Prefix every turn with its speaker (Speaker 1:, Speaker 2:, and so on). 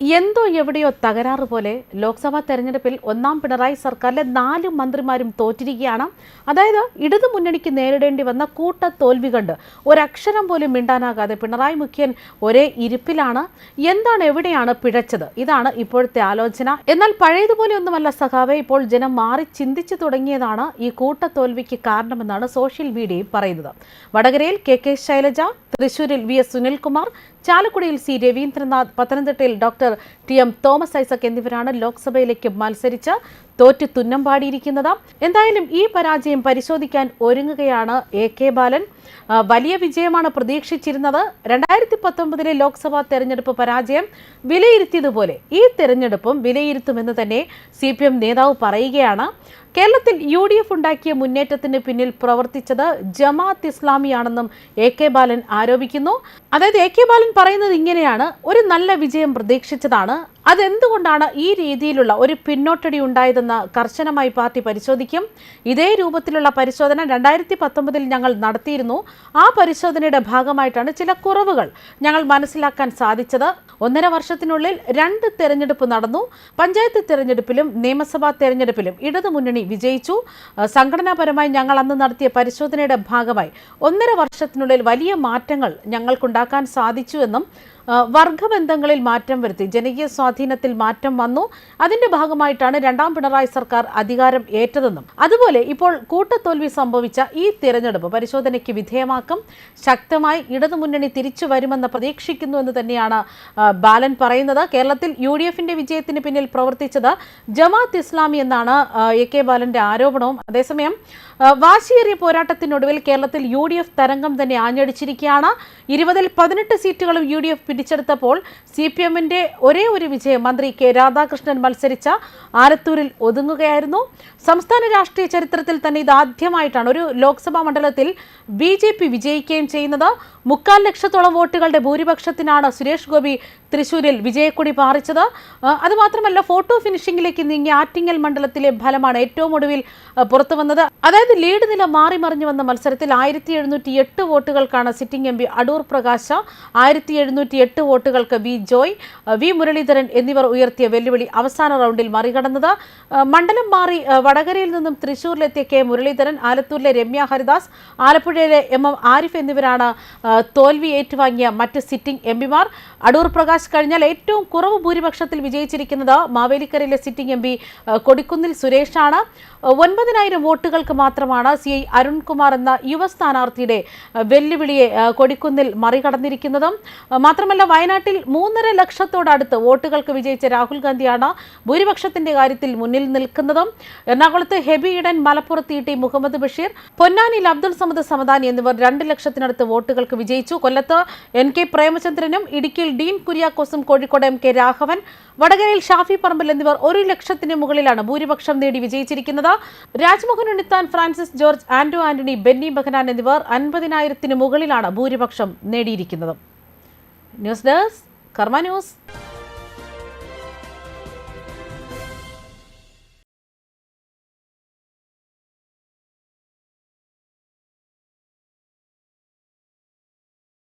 Speaker 1: എന്തോ എവിടെയോ തകരാറ് പോലെ ലോക്സഭാ തെരഞ്ഞെടുപ്പിൽ ഒന്നാം പിണറായി സർക്കാരിലെ നാല് മന്ത്രിമാരും തോറ്റിരിക്കുകയാണ്. അതായത് ഇടതു മുന്നണിക്ക് നേരിടേണ്ടി വന്ന കൂട്ട തോൽവി കണ്ട് ഒരക്ഷരം പോലും മിണ്ടാനാകാതെ പിണറായി മുഖ്യൻ ഒരേ ഇരിപ്പിലാണ്. എന്താണ് എവിടെയാണ് പിഴച്ചത്? ഇതാണ് ഇപ്പോഴത്തെ ആലോചന. എന്നാൽ പഴയതുപോലെ ഒന്നുമല്ല സഖാവെ ഇപ്പോൾ ജനം മാറി ചിന്തിച്ചു തുടങ്ങിയതാണ് ഈ കൂട്ട തോൽവിക്ക് കാരണമെന്നാണ് സോഷ്യൽ മീഡിയയിൽ പറയുന്നത്. വടകരയിൽ കെ കെ ശൈലജ തൃശൂരിൽ വി എസ് സുനിൽകുമാർ ചാലക്കുടിയിൽ സി രവീന്ദ്രനാഥ് പത്തനംതിട്ടയിൽ doctor T M Thomas Isaac എന്നിവരാണ് ലോക്സഭയിലേക്ക് മത്സരിച്ച് തോറ്റ് തുന്നം പാടിയിരിക്കുന്നത്. എന്തായാലും ഈ പരാജയം പരിശോധിക്കാൻ ഒരുങ്ങുകയാണ് എ കെ ബാലൻ. വലിയ വിജയമാണ് പ്രതീക്ഷിച്ചിരുന്നത്. രണ്ടായിരത്തി പത്തൊമ്പതിലെ ലോക്സഭാ തെരഞ്ഞെടുപ്പ് പരാജയം വിലയിരുത്തിയതുപോലെ ഈ തെരഞ്ഞെടുപ്പും വിലയിരുത്തുമെന്ന് തന്നെ സി പി എം നേതാവ് പറയുകയാണ്. കേരളത്തിൽ യു ഡി എഫ് ഉണ്ടാക്കിയ മുന്നേറ്റത്തിന് പിന്നിൽ പ്രവർത്തിച്ചത് ജമാഅത്ത് ഇസ്ലാമിയാണെന്നും എ കെ ബാലൻ ആരോപിക്കുന്നു. അതായത് എ കെ ബാലൻ പറയുന്നത് ഇങ്ങനെയാണ്. ഒരു നല്ല വിജയം പ്രതീക്ഷിച്ചതാണ്. അതെന്തുകൊണ്ടാണ് ഈ രീതിയിലുള്ള ഒരു പിന്നോട്ടടി ഉണ്ടായതെന്ന് കർശനമായി പാർട്ടി പരിശോധിക്കും? ഇതേ രൂപത്തിലുള്ള പരിശോധന രണ്ടായിരത്തി പത്തൊമ്പതിൽ ഞങ്ങൾ നടത്തിയിരുന്നു. ആ പരിശോധനയുടെ ഭാഗമായിട്ടാണ് ചില കുറവുകൾ ഞങ്ങൾ മനസ്സിലാക്കാൻ സാധിച്ചത്. ഒന്നര വർഷത്തിനുള്ളിൽ രണ്ട് തെരഞ്ഞെടുപ്പ് നടന്നു. പഞ്ചായത്ത് തെരഞ്ഞെടുപ്പിലും നിയമസഭാ തെരഞ്ഞെടുപ്പിലും ഇടതുമുന്നണി വിജയിച്ചു. സംഘടനാപരമായി ഞങ്ങൾ അന്ന് നടത്തിയ പരിശോധനയുടെ ഭാഗമായി ഒന്നര വർഷത്തിനുള്ളിൽ വലിയ മാറ്റങ്ങൾ ഞങ്ങൾക്കുണ്ടാക്കാൻ സാധിച്ചു എന്നും വർഗബന്ധങ്ങളിൽ മാറ്റം വരുത്തി. ജനകീയ സ്വാധീനത്തിൽ മാറ്റം വന്നു. അതിന്റെ ഭാഗമായിട്ടാണ് രണ്ടാം പിണറായി സർക്കാർ അധികാരം ഏറ്റതെന്നും. അതുപോലെ ഇപ്പോൾ കൂട്ടത്തോൽവി സംഭവിച്ച ഈ തിരഞ്ഞെടുപ്പ് പരിശോധനയ്ക്ക് വിധേയമാക്കും. ശക്തമായി ഇടതുമുന്നണി തിരിച്ചു വരുമെന്ന് പ്രതീക്ഷിക്കുന്നു എന്ന് തന്നെയാണ് ബാലൻ പറയുന്നത്. കേരളത്തിൽ യു ഡി എഫിന്റെ വിജയത്തിന് പിന്നിൽ പ്രവർത്തിച്ചത് ജമാഅത്ത് ഇസ്ലാമി എന്നാണ് എ കെ ബാലന്റെ ആരോപണവും. അതേസമയം വാശിയേറിയ പോരാട്ടത്തിനൊടുവിൽ കേരളത്തിൽ യു ഡി എഫ് തരംഗം തന്നെ ആഞ്ഞടിച്ചിരിക്കുകയാണ്. ഇരുപതിൽ പതിനെട്ട് സീറ്റുകളും യു ഡി എഫ് പിടിച്ചെടുത്തപ്പോൾ സി പി എമ്മിന്റെ ഒരേ ഒരു വിജയം മന്ത്രി കെ രാധാകൃഷ്ണൻ മത്സരിച്ച ആലത്തൂരിൽ ഒതുങ്ങുകയായിരുന്നു. സംസ്ഥാന രാഷ്ട്രീയ ചരിത്രത്തിൽ തന്നെ ഇതാദ്യമായിട്ടാണ് ഒരു ലോക്സഭാ മണ്ഡലത്തിൽ ബി ജെ പി വിജയിക്കുകയും ചെയ്യുന്നത്. മുക്കാൽ ലക്ഷത്തോളം വോട്ടുകളുടെ ഭൂരിപക്ഷത്തിനാണ് സുരേഷ് ഗോപി തൃശൂരിൽ വിജയക്കൊടി പാറിച്ചത്. അതുമാത്രമല്ല ഫോട്ടോ ഫിനിഷിംഗിലേക്ക് നീങ്ങിയ ആറ്റിങ്ങൽ മണ്ഡലത്തിലെ ഫലമാണ് ഏറ്റവും ഒടുവിൽ പുറത്തുവന്നത്. പുറത്തു വന്നത് അതായത് ലീഡ് നില മാറി മറിഞ്ഞു വന്ന മത്സരത്തിൽ ആയിരത്തി എഴുന്നൂറ്റി എട്ട് വോട്ടുകൾക്കാണ് sitting M P Adoor Prakash ആയിരത്തി എഴുന്നൂറ്റി എട്ട് വോട്ടുകൾക്ക് വി ജോയ് വി മുരളീധരൻ എന്നിവർ ഉയർത്തിയ വെല്ലുവിളി അവസാന റൗണ്ടിൽ മറികടന്നത്. മണ്ഡലം മാറി വടകരയിൽ നിന്നും തൃശൂരിലെത്തിയ കെ മുരളീധരൻ ആലത്തൂരിലെ രമ്യ ഹരിദാസ് ആലപ്പുഴയിലെ എം എം ആരിഫ് എന്നിവരാണ് തോൽവി ഏറ്റുവാങ്ങിയ മറ്റ് സിറ്റിംഗ് എം പിമാർ. അടൂർ പ്രകാശ് കഴിഞ്ഞാൽ ഏറ്റവും കുറവ് ഭൂരിപക്ഷത്തിൽ വിജയിച്ചിരിക്കുന്നത് മാവേലിക്കരയിലെ സിറ്റിംഗ് എം പി കൊടിക്കുന്നിൽ സുരേഷാണ്. ഒൻപതിനായിരം വോട്ടുകൾക്ക് മാത്രമാണ് സി ഐ അരുൺകുമാർ എന്ന യുവ സ്ഥാനാർത്ഥിയുടെ വെല്ലുവിളിയെ കൊടിക്കുന്നിൽ മറികടന്നിരിക്കുന്നതും. മാത്രമല്ല വയനാട്ടിൽ മൂന്നര ലക്ഷത്തോടടുത്ത് വോട്ടുകൾക്ക് വിജയിച്ച രാഹുൽ ഗാന്ധിയാണ് ഭൂരിപക്ഷത്തിന്റെ കാര്യത്തിൽ മുന്നിൽ നിൽക്കുന്നതും. എറണാകുളത്ത് ഹെബി ഇടൻ മലപ്പുറത്ത് ഇ ടി മുഹമ്മദ് ബഷീർ പൊന്നാനിയിൽ അബ്ദുൾ സമദ് സമദാനി എന്നിവർ രണ്ട് ലക്ഷത്തിനടുത്ത് വോട്ടുകൾക്ക് വിജയിച്ചു. കൊല്ലത്ത് എൻ കെ പ്രേമചന്ദ്രനും ഇടുക്കിയിൽ ഡീൻ കുര്യാക്കോസും കോഴിക്കോട് എം കെ രാഘവൻ വടകരയിൽ ഷാഫി പറമ്പിൽ എന്നിവർ ഒരു ലക്ഷത്തിന് മുകളിലാണ് ഭൂരിപക്ഷം നേടി വിജയിച്ചിരിക്കുന്നത്. രാജ്മോഹൻ ഉണ്ണിത്താൻ ഫ്രാൻസിസ് ജോർജ് ആന്റോ ആന്റണി ബെന്നി ബഹനാൻ എന്നിവർ അൻപതിനായിരത്തിന് മുകളിലാണ് ഭൂരിപക്ഷം നേടിയിരിക്കുന്നത്. News desk Karma news.